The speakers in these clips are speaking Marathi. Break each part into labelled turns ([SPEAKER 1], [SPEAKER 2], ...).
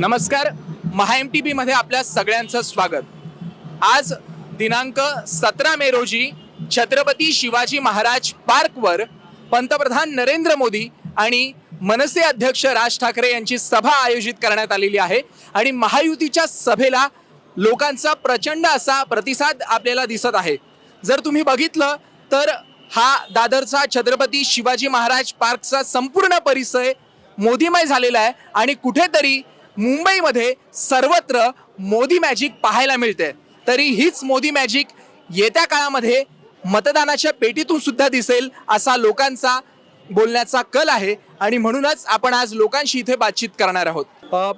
[SPEAKER 1] नमस्कार महा एम टी मध्ये आपल्या सगळ्यांचं स्वागत. आज दिनांक सतरा मे रोजी छत्रपती शिवाजी महाराज पार्कवर पंतप्रधान नरेंद्र मोदी आणि मनसे अध्यक्ष राज ठाकरे यांची सभा आयोजित करण्यात आलेली आहे आणि महायुतीच्या सभेला लोकांचा प्रचंड असा प्रतिसाद आपल्याला दिसत आहे. जर तुम्ही बघितलं तर हा दादरचा छत्रपती शिवाजी महाराज पार्कचा संपूर्ण परिसर मोदीमय झालेला आहे आणि कुठेतरी मुंबईमध्ये सर्वत्र मोदी मॅजिक पाहायला मिळते तरी हीच मोदी मॅजिक येत्या काळामध्ये मतदानाच्या पेटीतून सुद्धा दिसेल असा लोकांचा बोलण्याचा कल आहे. आणि म्हणूनच आपण आज लोकांशी इथे बातचीत करणार आहोत.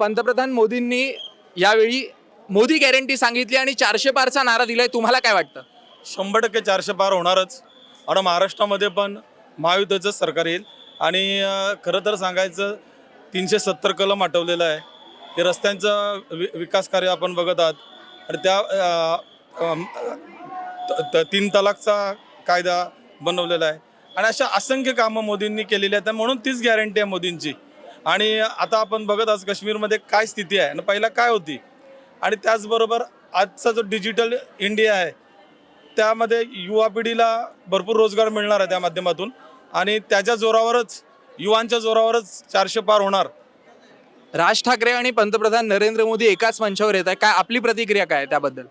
[SPEAKER 1] पंतप्रधान मोदींनी यावेळी मोदी गॅरंटी सांगितली आणि चारशे पारचा नारा दिलाय. तुम्हाला काय वाटतं?
[SPEAKER 2] शंभर टक्के चारशे पार होणारच. आणि महाराष्ट्रामध्ये पण महायुद्धाचं सरकार येईल. आणि खरं तर सांगायचं तीनशे सत्तर कलम आठवलेलं आहे. हे रस्त्यांचं वि विकास कार्य आपण बघत आहात. आणि त्या त- तीन तलाकचा कायदा बनवलेला आहे. आणि अशा असंख्य कामं मोदींनी केलेली आहेत आणि म्हणून तीच गॅरंटी आहे मोदींची. आणि आता आपण बघत आज काश्मीरमध्ये काय स्थिती आहे आणि पहिला काय होती. आणि त्याचबरोबर आजचा जो डिजिटल इंडिया आहे त्यामध्ये युवा पिढीला भरपूर रोजगार मिळणार आहे त्या माध्यमातून. आणि त्याच्या जोरावरच युवांच्या जोरावरच चारशे पार होणार.
[SPEAKER 1] राज ठाकरे आणि पंतप्रधान नरेंद्र मोदी एकाच मंचावर येत आहे काय आपली प्रतिक्रिया काय आहे त्याबद्दल?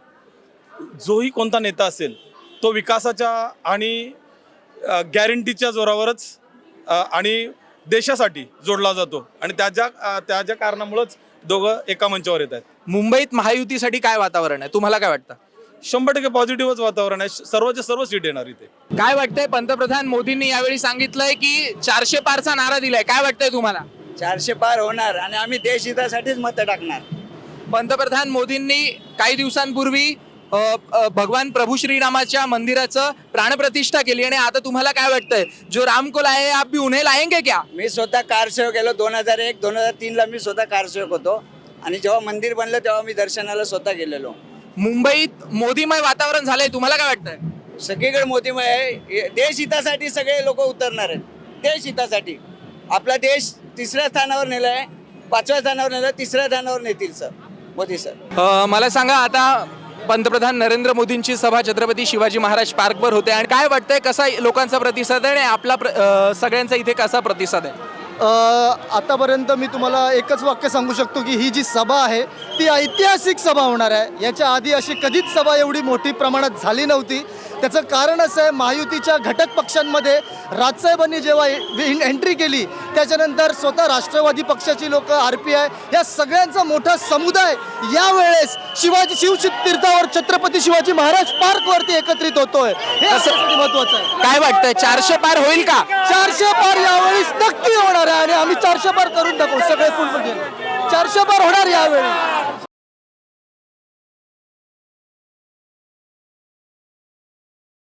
[SPEAKER 2] जोही कोणता नेता असेल तो विकासाच्या आणि गॅरंटीच्या जोरावरच अ, आणि देशासाठी जोडला जातो. आणि त्याच्या अ, त्याच्या कारणामुळंच दोघं एका मंचावर येत आहेत.
[SPEAKER 1] मुंबईत महायुतीसाठी काय वातावरण आहे? तुम्हाला काय वाटतं?
[SPEAKER 2] शंभर टक्के पॉझिटिव्हच वातावरण आहे. सर्वच्या सर्व सीट येणार इथे.
[SPEAKER 1] काय वाटतंय पंतप्रधान मोदींनी यावेळी सांगितलंय की चारशे पारचा नारा दिलाय? काय वाटतंय तुम्हाला?
[SPEAKER 3] चारशे पार होणार आणि आम्ही देशहितासाठीच मतं टाकणार.
[SPEAKER 1] पंतप्रधान मोदींनी काही दिवसांपूर्वी अ, अ, भगवान प्रभू श्रीरामाच्या मंदिराचं प्राणप्रतिष्ठा केली. आणि आता तुम्हाला काय वाटतंय? जो राम को लाए आप भी उन्हें लाएंगे क्या?
[SPEAKER 3] मी स्वतः कारसेवक गेलो दोन हजार एक दोन हजार तीनला मी स्वतः कारसेवक होतो. आणि जेव्हा मंदिर बनलं तेव्हा मी दर्शनाला स्वतः गेलेलो.
[SPEAKER 1] मुंबईत मोदीमय वातावरण झालंय तुम्हाला काय वाटतंय?
[SPEAKER 3] सगळीकडे मोदीमय आहे. देशहितासाठी सगळे लोक उतरणार आहेत. देशहितासाठी आपला देश तिसऱ्या स्थानावर नेला आहे. पाचव्या स्थानावर नेलं तिसऱ्या स्थानावर नेतील सर. मोदी सर.
[SPEAKER 1] मला सांगा आता पंतप्रधान नरेंद्र मोदींची सभा छत्रपती शिवाजी महाराज पार्कवर होते आणि काय वाटतंय कसा लोकांचा प्रतिसाद आहे आणि आपला सगळ्यांचा इथे कसा प्रतिसाद आहे?
[SPEAKER 4] आतापर्यंत मी तुम्हाला एकच वाक्य सांगू शकतो की ही जी सभा आहे ती ऐतिहासिक सभा होणार आहे. याच्या आधी अशी कधीच सभा एवढी मोठी प्रमाणात झाली नव्हती. त्याचं कारण असं आहे महायुतीच्या घटक पक्षांमध्ये राजसाहेबांनी जेव्हा एंट्री केली त्याच्यानंतर स्वतः राष्ट्रवादी पक्षाची लोक आर पी आय या सगळ्यांचा मोठा समुदाय यावेळेस शिवाजी शिव तीर्थावर छत्रपती शिवाजी महाराज पार्कवरती एकत्रित होतोय. हे आपल्यासाठी महत्वाचं आहे.
[SPEAKER 1] काय वाटतंय? चारशे पार होईल का?
[SPEAKER 4] चारशे पार यावेळी नक्की होणार आहे आणि आम्ही चारशे पार करून दाखवू सगळे फुल चारशे पार होणार यावेळी.